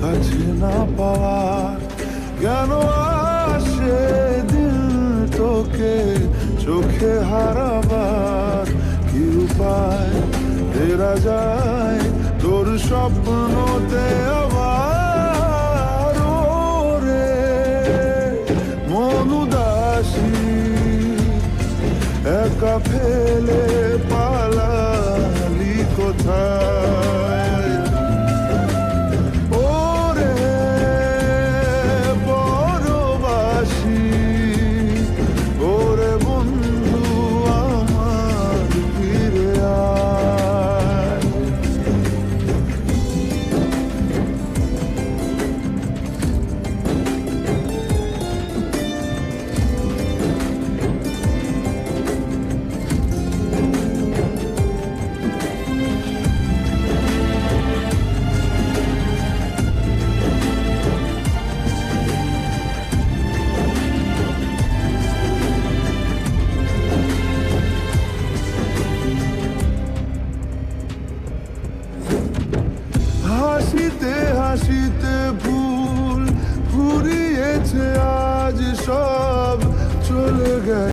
কাছে না পাওয়ার কেন আসে দিল তোকে চোখে হারাবার কি উপায়? ফেরা যায় তোর স্বপ্নতে আবার রে একা ফেলে কোথায় হাসিতে হাসিতে ভুল ঘুরিয়েছে আজ সব চলে গেছে